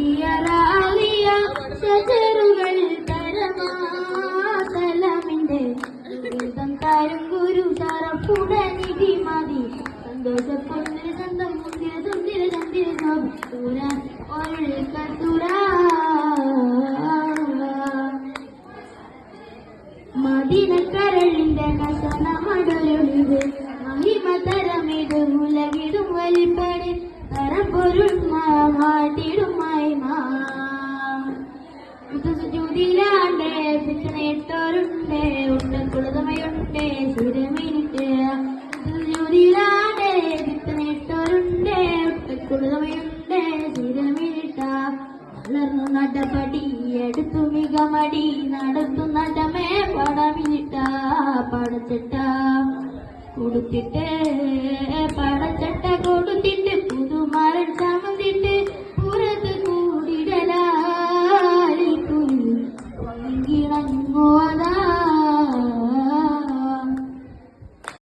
റാലിയ ഷജറുകൾ കരമാസലമിന്റെ ദുരിതം താരം ഗുരു തറപ്പുടനിധി മതി. സന്തോഷപ്പൊന്നിൽ സ്വന്തം മുന്തിര തുന്തിര ചന്തിര ദൂര ഒരുൾ കത്തുറ മദിനക്കരളിന്റെ കസനമടലുണ്ട് മഹിമതരമിത് മുലകിടും വലിപ്പടി തരപ്പൊരു മാട്ടിടും ചുതിലാണ്ടേ പിച്ചനേട്ടോരുണ്ടേ ഉണ്ടക്കുളുതമയുണ്ടേ സ്ഥിരമിനിട്ട് ചുതിലാണ്ടേ പിച്ചനേട്ടോരുണ്ടേ ഉണ്ടക്കുളുതമയുണ്ടേ സ്ഥിരമിനിട്ട വളർന്നു നടപടി എടുത്തു മികമടി നടത്തു നടമേ പടമിനിട്ട പടച്ചിട്ട. കൊടുത്തിട്ട്